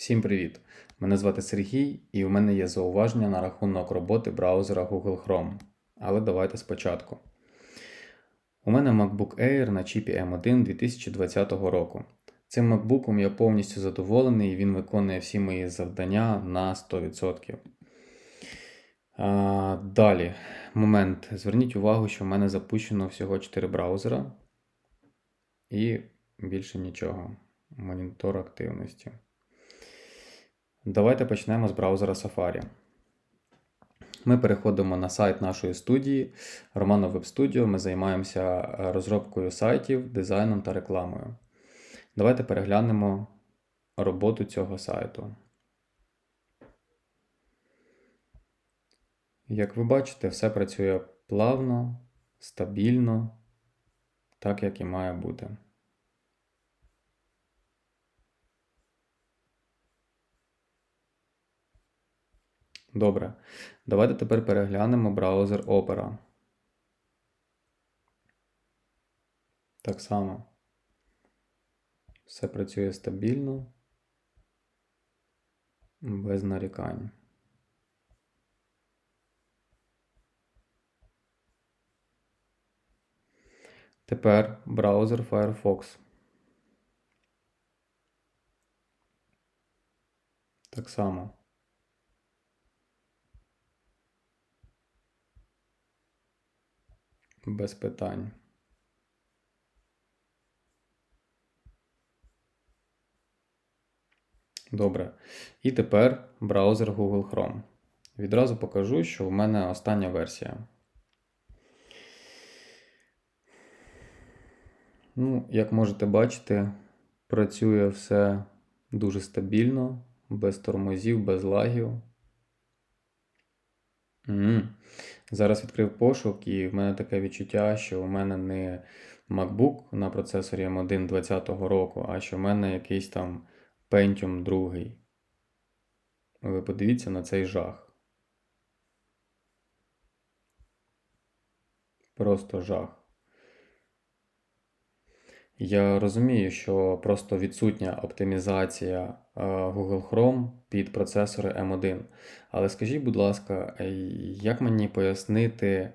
Всім привіт! Мене звати Сергій, і у мене є зауваження на рахунок роботи браузера Google Chrome. Але давайте спочатку. У мене MacBook Air на чіпі M1 2020 року. Цим MacBook я повністю задоволений і він виконує всі мої завдання на 100%. А, далі, момент. Зверніть увагу, що в мене запущено всього 4 браузера і більше нічого. Монітор активності. Давайте почнемо з браузера Safari. Ми переходимо на сайт нашої студії Romano Web Studio. Ми займаємося розробкою сайтів, дизайном та рекламою. Давайте переглянемо роботу цього сайту. Як ви бачите, все працює плавно, стабільно, так як і має бути. Добре. Давайте тепер переглянемо браузер Opera. Так само. Все працює стабільно, без нарікань. Тепер браузер Firefox. Так само. Без питань. Добре. І тепер браузер Google Chrome. Відразу покажу, що в мене остання версія. Ну, як можете бачити, працює все дуже стабільно, без тормозів, без лагів. М. Зараз відкрив пошук, і в мене таке відчуття, що у мене не MacBook на процесорі M1 2020 року, а що в мене якийсь там Pentium 2. Ви подивіться на цей жах. Просто жах. Я розумію, що просто відсутня оптимізація е, Google Chrome під процесори M1. Але скажіть, будь ласка, е, як мені пояснити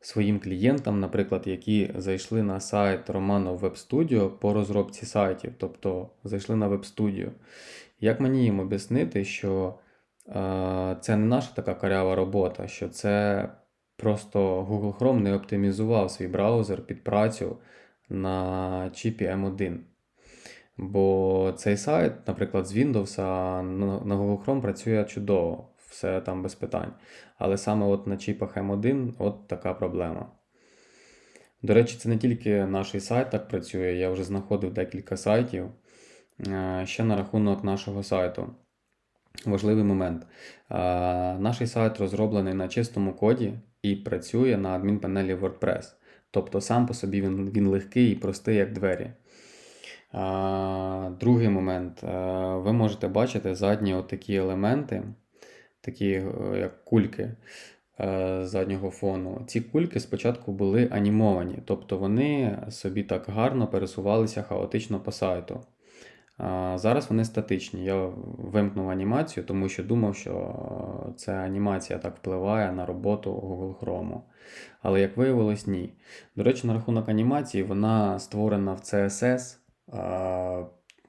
своїм клієнтам, наприклад, які зайшли на сайт Romano Web Studio по розробці сайтів, тобто зайшли на Web Studio, як мені їм об'яснити, що е, це не наша така карява робота, що це просто Google Chrome не оптимізував свій браузер під працю на чіпі M1. Бо цей сайт, наприклад, з Windows на Google Chrome працює чудово, все там без питань. Але саме от на чіпах M1 от така проблема. До речі, це не тільки наш сайт так працює, я вже знаходив декілька сайтів. Е, ще на рахунок нашого сайту. Важливий момент. Е, наш сайт розроблений на чистому коді і працює на адмінпанелі WordPress. Тобто сам по собі він він легкий і простий, як двері. А, Другий момент. А, ви можете бачити задні такі елементи, такі е, як кульки а, заднього фону. Ці кульки спочатку були анімовані, тобто вони собі так гарно пересувалися хаотично по сайту. Зараз вони статичні. Я вимкнув анімацію, тому що думав, що ця анімація так впливає на роботу Google Chrome. Але як виявилось, ні. До речі, на рахунок анімації, вона створена в CSS,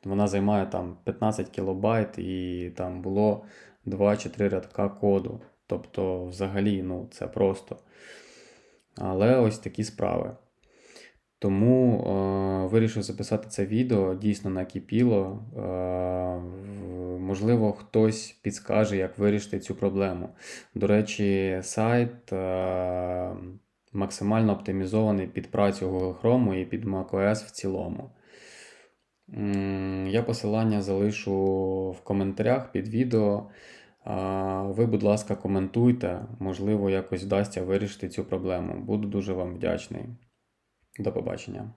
вона займає там 15 кБ і там було 2 чи 3 рядка коду. Тобто, взагалі, ну, це просто. Але ось такі справи. Тому е, вирішив записати це відео дійсно накипіло. Е, можливо, хтось підскаже, як вирішити цю проблему. До речі, сайт е, максимально оптимізований під працю Google Chrome і під macOS в цілому. Я посилання залишу в коментарях під відео. Ви, будь ласка, коментуйте, можливо, якось вдасться вирішити цю проблему. Буду дуже вам вдячний. До побачення.